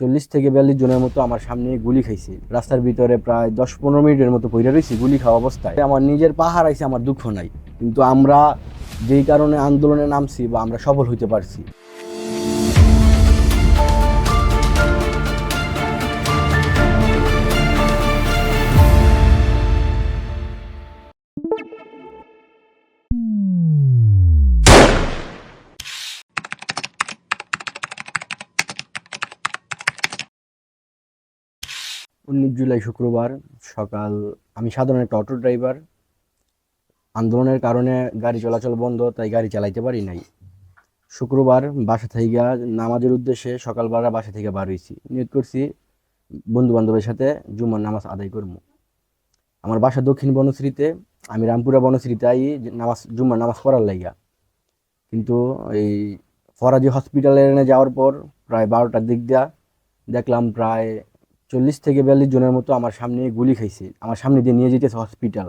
চল্লিশ থেকে বিয়াল্লিশ জনের মতো আমার সামনে গুলি খাইছে। রাস্তার ভিতরে প্রায় দশ পনেরো মিনিটের মতো পইরা রয়েছি গুলি খাওয়া অবস্থায়। আমার নিজের পাহাড় আইছে, আমার দুঃখ নাই। কিন্তু আমরা যেই কারণে আন্দোলনে নামছি বা আমরা সফল হইতে পারছি। উনিশ জুলাই শুক্রবার সকাল, আমি সাধারণ একটা অটো ড্রাইভার। আন্দোলনের কারণে গাড়ি চলাচল বন্ধ, তাই গাড়ি চালাইতে পারি নাই। শুক্রবার বাসা থেকে নামাজের উদ্দেশ্যে সকালবেলা বাসা থেকে বার হয়েছি নিয়োগ করছি বন্ধু বান্ধবের সাথে, জুমার নামাজ আদায় করব। আমার বাসা দক্ষিণ বনশ্রীতে, আমি রামপুরা বনশ্রীতে আই নামাজ জুম্মার নামাজ পড়ার লাইগা। কিন্তু এই ফরাজি হসপিটালে যাওয়ার পর প্রায় বারোটার দিক দিয়া দেখলাম প্রায় চল্লিশ থেকে বিয়াল্লিশ জনের মতো আমার সামনে গুলি খাইছে, আমার সামনে দিয়ে নিয়ে যেতেছে হসপিটাল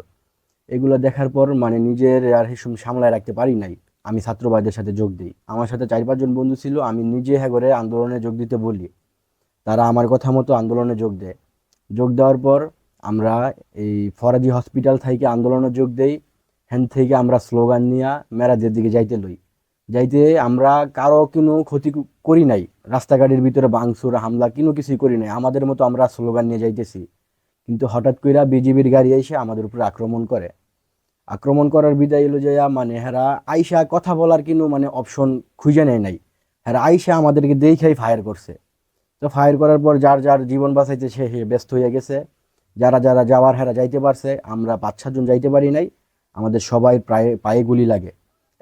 এগুলো দেখার পর মানে নিজের আর হিসুম সামলায় রাখতে পারি নাই। আমি ছাত্রবাদের সাথে যোগ দিই। আমার সাথে চার পাঁচজন বন্ধু ছিল, আমি নিজে হ্যাঁ করে আন্দোলনে যোগ দিতে বলি। তারা আমার কথা মতো আন্দোলনে যোগ দেয়। যোগ দেওয়ার পর আমরা এই ফরাজি হসপিটাল থেকে আন্দোলনে যোগ দেই। হ্যান থেকে আমরা স্লোগান নিয়ে মেরাজের দিকে যাইতে লই। যাইতে আমরা কারও কোনো ক্ষতি করি নাই। রাস্তাঘাটের ভিতরে বাংসুর হামলা, কোনো কিছুই করি নাই। আমাদের মতো আমরা স্লোগান নিয়ে যাইতেছি। কিন্তু হঠাৎ কইরা বিজিবির গাড়ি এসে আমাদের উপরে আক্রমণ করে। আক্রমণ করার বিদায় হলো যে মানে হেরা আইসা কথা বলার কোনো মানে অপশন খুঁজে নেয় নাই। হেরা আইসা আমাদেরকে দেখেই ফায়ার করছে। তো ফায়ার করার পর যার যার জীবন বাঁচাইতে সে ব্যস্ত হয়ে গেছে। যারা যারা যাওয়ার হেরা যাইতে পারছে, আমরা পাঁচ সাতজন যাইতে পারি নাই। আমাদের সবাই প্রায় পায়ে গুলি লাগে।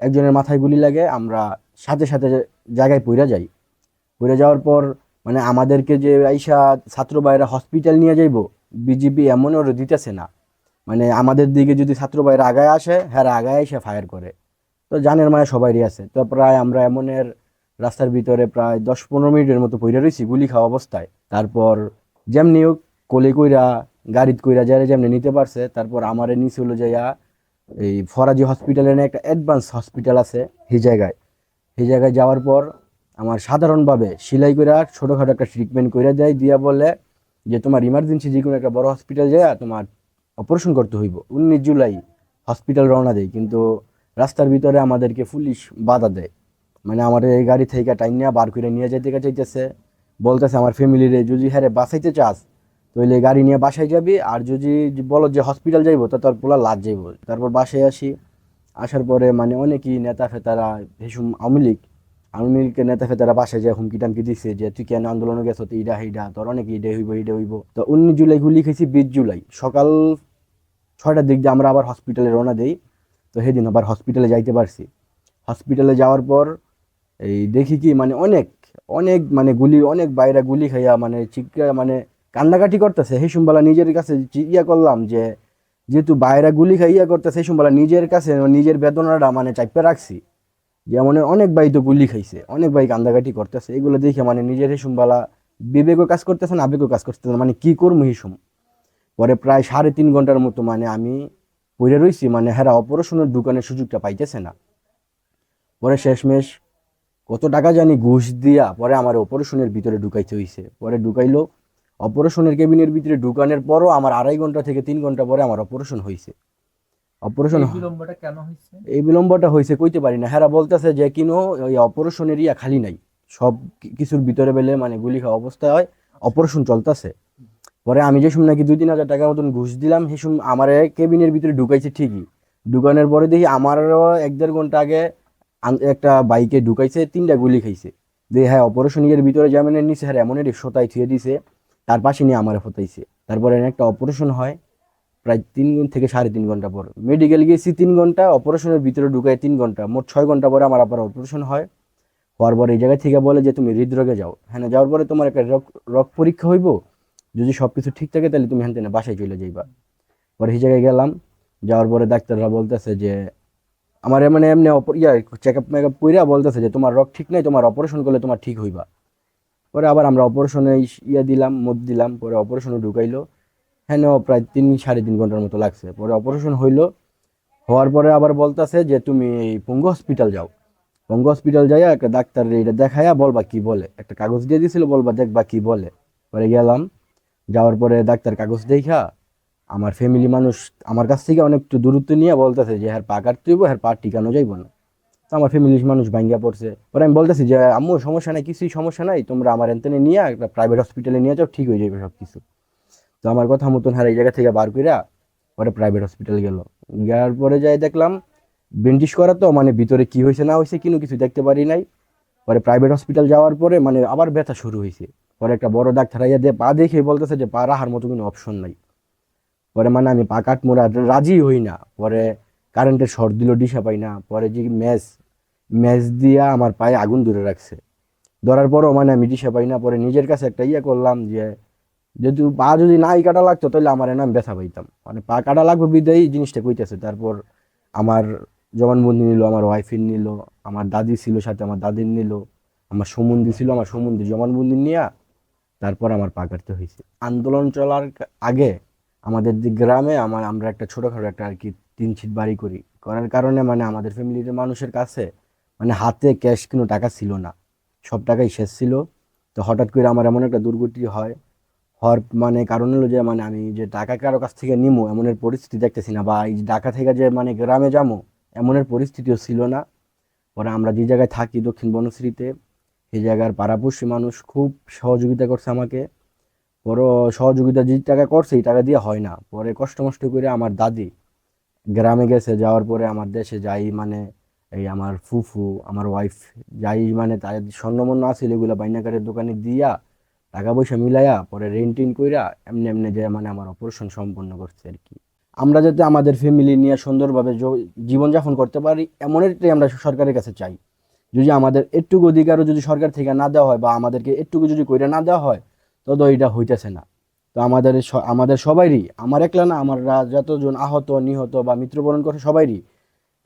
একজনের মাথায় গুলি লাগে, আমরা সাথে সাথে জায়গায় পইরা যাই। পইরা যাওয়ার পর মানে আমাদেরকে যে আইসা ছাত্র ভাইরা হসপিটাল নিয়ে যাইবো বিজিবি এমন ওর দিতেছে না। মানে আমাদের দিকে যদি ছাত্র ভাইরা আগায় আসে হ্যাঁ আগায় এসে ফায়ার করে। তো জানের মায়া সবারই আছে। তো প্রায় আমরা এমনের রাস্তার ভিতরে প্রায় দশ পনেরো মিনিটের মতো পইরা রয়েছি গুলি খাওয়া অবস্থায়। তারপর যেমনি হোক, কোলে কইরা, গাড়িত কইরা যারা যেমনি নিতে পারছে, তারপর আমারে নিচে হলো যাইয়া এই ফরাজি হসপিটালে না একটা অ্যাডভান্স হসপিটাল আছে সেই জায়গায়। সেই জায়গায় যাওয়ার পর আমার সাধারণভাবে সেলাই করে ছোটোখাটো একটা ট্রিটমেন্ট করে দেয়, দিয়া বলে যে তোমার ইমার্জেন্সি যে কোনো একটা বড় হসপিটাল যায় তোমার অপারেশন করতে হইব। উনিশ জুলাই হসপিটাল রওনা দেয়, কিন্তু রাস্তার ভিতরে আমাদেরকে পুলিশ বাধা দেয়। মানে আমার এই গাড়ি থেকে টাইম নিয়ে বার করে নিয়ে যেতে চাইতেছে বলতেছে আমার ফ্যামিলিরে যদি হ্যাঁ বাঁচাইতে চাস তাহলে গাড়ি নিয়ে বাসায় যাবি, আর যদি বলো যে হসপিটাল যাইবো, তা তোর পোলা লাজ যাইবো। তারপর বাসায় আসি, আসার পরে মানে অনেকই নেতা ফেতারা ভীষণ আওয়ামী লীগ, আওয়ামী লীগের নেতা ফেতারা বাসায় যায় হুমকি টামকি দিচ্ছে যে, তুই কেন আন্দোলনে গেছো? তো ইডা হিডা। তোর অনেক ইডে হইব ইডে হইব। তো উনিশ জুলাই গুলি খেয়েছি বিশ জুলাই। সকাল ছয়টার দিক দিয়ে আমরা আবার হসপিটালে রওনা দেই। তো সেদিন আবার হসপিটালে যাইতে পারছি। হসপিটালে যাওয়ার পর এই দেখি কি মানে অনেক অনেক মানে গুলি, অনেক বাইরে গুলি খাইয়া মানে চিকা মানে কান্নাকাটি করতেছে, সেই সুমবেলা নিজের কাছে ইয়া করলাম যে, যেহেতু বাইরে গুলি খাই ইয়া করতেছে, সেই সুমবেলা নিজের কাছে নিজের বেদনাটা মানে চাইপে রাখছি। যেমন অনেক ভাই তো গুলি খাইছে, অনেক ভাই কান্দাকাটি করতেছে, এগুলো দেখে মানে নিজের হিসুমবেলা বিবেকও কাজ করতেছে না, আবেগও কাজ করতেছে না মানে কি করব হিসুম পরে প্রায় সাড়ে তিন ঘণ্টার মতো মানে আমি পড়ে রইছি মানে হেরা অপারেশনের দোকানের সুযোগটা পাইতেছে না। পরে শেষমেশ কত টাকা জানি ঘুষ দিয়া পরে আমার অপারেশনের ভিতরে ঢুকাইতে হইছে। পরে ঢুকাইলো অপারেশনের কেবিনের ভিতরে ঢুকানোর পরও আমার আড়াই ঘণ্টা থেকে তিন ঘণ্টা পরে আমার অপারেশন হয়েছে। অপারেশন এই বিলম্বটা কেন হয়েছে? এই বিলম্বটা হয়েছে কইতে পারি না। হ্যাঁ বলতেছে যে কিনো ওই অপারেশনের ইয়া খালি নাই। সব কিছুর ভিতরে বেলে মানে গুলি খাওয়া অবস্থায় হয় অপারেশন চলতেছে। পরে আমি যে সময় নাকি দুই তিন হাজার টাকার মতন ঘুষ দিলাম সে সময় আমার কেবিনের ভিতরে ঢুকাইছে ঠিকই। ঢুকানোর পরে দেখি আমারও এক দেড় ঘণ্টা আগে একটা বাইকে ঢুকাইছে তিনটা গুলি খাইছে। দিয়ে হ্যাঁ অপারেশন ইয়ের ভিতরে যেমনের নিচে হ্যাঁ এমন সোতায় থুয়ে দিছে। তার পাশে নিয়ে আমার ফতাইছে তারপরে একটা অপারেশন হয়, প্রায় তিন থেকে সাড়ে তিন ঘণ্টা পর। মেডিকেল গিয়েছি তিন ঘণ্টা অপারেশনের ভিতরে ঢুকায় তিন ঘণ্টা। মোট ছয় ঘণ্টা পরে আমার আবার অপারেশন হয়। হওয়ার পর এই জায়গা থেকে বলে যে, তুমি হৃদরোগে যাও। হ্যাঁ যাওয়ার পরে তোমার একটা রক রক পরীক্ষা হইব। যদি সব কিছু ঠিক থাকে, তাহলে তুমি হ্যান বাসায় চলে যাইবা। পরে সেই জায়গায় গেলাম। যাওয়ার পরে ডাক্তাররা বলতেছে যে, আমার মানে এমনি ইয়া চেক আপ মেকআপ কইরা বলতেছে যে, তোমার রক ঠিক নাই, তোমার অপারেশন করলে তোমার ঠিক হইবা। পরে আবার আমরা অপারেশনে ইয়া দিলাম, মদ দিলাম, পরে অপারেশনে ঢুকাইলো। হ্যাঁ প্রায় তিন, সাড়ে তিন ঘণ্টার মতো লাগছে। পরে অপারেশন হইল, হওয়ার পরে আবার বলতেছে যে, তুমি পঙ্গু হসপিটাল যাও। বঙ্গ হসপিটাল যাইয়া একটা ডাক্তার এটা দেখাইয়া বলবা কি বলে। একটা কাগজ দিয়ে দিছিল, বলবা দেখবা কি বলে। পরে গেলাম, যাওয়ার পরে ডাক্তার কাগজ দেখা আমার ফ্যামিলি মানুষ আমার কাছ থেকে অনেক একটু দূরত্ব নিয়ে বলতেছে যে হ্যাঁ পা কাটতে হ্যাঁ পা টিকানো যাইব না। আমার ফ্যামিলির মানুষ ভাঙ্গা পড়ছে। পরে আমি বলতেছি যে, আম্মু, সমস্যা নাই, কিছুই সমস্যা নাই, তোমরা আমার এনতেনে নিয়ে একটা প্রাইভেট হসপিটালে নিয়ে যাও, ঠিক হয়ে যাবে সব কিছু তো আমার কথা মতন হ্যাঁ এই জায়গা থেকে বার কইরা পরে প্রাইভেট হসপিটাল গেল। যাওয়ার পরে যাই দেখলাম বেন্টিস করা তো মানে ভিতরে কি হয়েছে না হয়েছে কোনো কিছু দেখতে পারি নাই। পরে প্রাইভেট হসপিটাল যাওয়ার পরে মানে আবার ব্যথা শুরু হয়েছে পরে একটা বড় ডাক্তার আইয়া দিয়ে পা দেখে বলতেছে যে, পা রাহার মতো কোনো অপশন নাই। পরে মানে আমি পা কাট মোড়া রাজি হই না। পরে কারেন্টের শর্ট দিল ডিসা পাই না। পরে যে ম্যাচ ম্যাচ দিয়া আমার পায়ে আগুন ধরে রাখছে। ধরার পরও মানে আমি ডিসা পাই না, পরে নিজের কাছে একটা ইয়ে করলাম যে যদি পা যদি নাই কাটা লাগতো, তাহলে আমার নাম ব্যথা পাইতাম। মানে পা কাটা লাগবে বিদায় জিনিসটা কইতেছে। তারপর আমার জবানবন্দি নিল, আমার ওয়াইফের নিল, আমার দাদি ছিল সাথে আমার দাদির নিল, আমার সমুন্দি ছিল আমার সমুন্দি জবানবন্দি নিয়া তারপর আমার পা কাটতে হয়েছে আন্দোলন চলার আগে আমাদের যে গ্রামে আমার আমরা একটা ছোটোখাটো একটা আর কি তিন ছিট বাড়ি করি। করার কারণে মানে আমাদের ফ্যামিলির মানুষের কাছে মানে হাতে ক্যাশ কোনো টাকা ছিল না। সব টাকাই শেষ ছিল। তো হঠাৎ করে আমার এমন একটা দুর্গতি হয়। হওয়ার মানে কারণ হলো যে মানে আমি যে টাকা কারও কাছ থেকে নিমো, এমনের পরিস্থিতি দেখতেছি না। বা এই ঢাকা থেকে যে মানে গ্রামে যাব এমনের পরিস্থিতিও ছিল না। পরে আমরা যে জায়গায় থাকি দক্ষিণ বনশ্রীতে, সেই জায়গার পাড়াপড়শি মানুষ খুব সহযোগিতা করছে আমাকে। পরে সহযোগিতা যে টাকা করছে, এই টাকা দিয়ে হয় না। পরে কষ্ট মষ্ট করে আমার দাদি গ্রামে গেছে, যাওয়ার পরে আমার দেশে যাই মানে এই আমার ফুফু, আমার ওয়াইফ যাই মানে তাদের স্বর্ণমন্য আছিল এগুলো বাইনাকারের দোকানে দিয়া টাকা পয়সা মিলাইয়া পরে রেন্টিন কইরা এমনি এমনি যে মানে আমার অপারেশন সম্পন্ন করছে আর কি। আমরা যাতে আমাদের ফ্যামিলি নিয়ে সুন্দরভাবে জীবনযাপন করতে পারি এমন একটাই আমরা সরকারের কাছে চাই। যদি আমাদের একটুকু অধিকারও যদি সরকার থেকে না দেওয়া হয় বা আমাদেরকে একটুকু যদি কইরা না দেওয়া হয় তবে এটা হইতেছে না। তো আমাদের আমাদের সবাইরই, আমার একলা না, আমরা যতজন আহত, নিহত বা মৃত্যুবরণ করে সবাইরই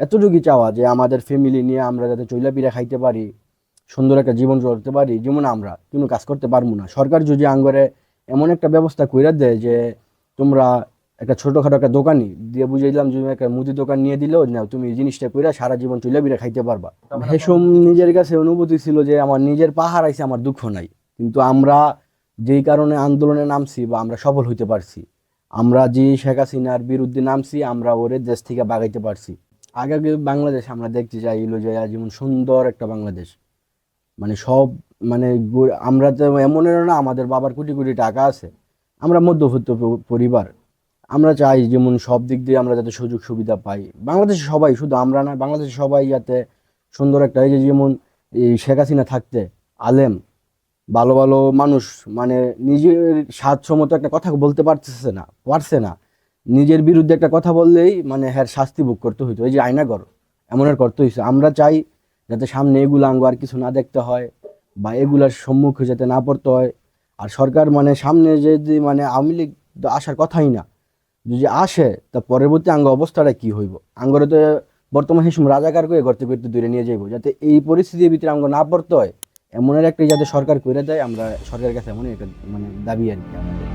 এতটুকুই চাওয়া যে আমাদের ফ্যামিলি নিয়ে আমরা যাতে চইলা পিড়া খাইতে পারি সুন্দর একটা জীবন চলতে পারি যেমন আমরা। কোনো কাজ করতে পারব না। সরকার যদি আঙ্গরে এমন একটা ব্যবস্থা কইরা দেয় যে তোমরা একটা ছোটোখাটো একটা দোকানই দিয়ে বুঝিয়ে দিলাম যে একটা মুদি দোকান নিয়ে দিলেও না তুমি এই জিনিসটা কইরা সারা জীবন চইলাপিরা খাইতে পারবা। হেসম নিজের কাছে অনুভূতি ছিল যে আমার নিজের পাহাড় আইছে আমার দুঃখ নাই। কিন্তু আমরা যেই কারণে আন্দোলনে নামছি বা আমরা সফল হইতে পারছি আমরা যে শেখ হাসিনার বিরুদ্ধে নামছি আমরা ওরে দেশ থেকে বাগাইতে পারছি। আগে আগে বাংলাদেশ, আমরা দেখতে চাইলো যে যেমন সুন্দর একটা বাংলাদেশ। মানে সব মানে আমরা তো এমনের না, আমাদের বাবার কোটি কোটি টাকা আছে। আমরা মধ্যবিত্ত পরিবার। আমরা চাই যেমন সব দিক দিয়ে আমরা যাতে সুযোগ সুবিধা পাই। বাংলাদেশে সবাই, শুধু আমরা না, বাংলাদেশে সবাই যাতে সুন্দর একটা, এই যে যেমন এই শেখ হাসিনা থাকতে, আলেম, ভালো ভালো মানুষ মানে নিজের স্বাদসম্মত একটা কথা বলতে পারতেছে না, পারছে না। নিজের বিরুদ্ধে একটা কথা বললেই মানে হ্যাঁ শাস্তি ভোগ করতে হইতো। এই যে আয়নাগর এমনের করতে হইছে। আমরা চাই যাতে সামনে এগুলো আঙ্গ আর কিছু না দেখতে হয় বা এগুলার সম্মুখে যাতে না পড়তে হয়। আর সরকার মানে সামনে যদি মানে আওয়ামী লীগ আসার কথাই না। যদি আসে, তা পরবর্তী আঙ্গ অবস্থাটা কি হইব? আঙ্গরে তো বর্তমান হিসেবে রাজাকার করে করতে করতে দূরে নিয়ে যাইব। যাতে এই পরিস্থিতির ভিতরে আঙ্গ না পড়তে হয় এমনের একটা যাতে সরকার করে দেয়, আমরা সরকারের কাছে এমনই একটা মানে দাবি আর কি। আমাদের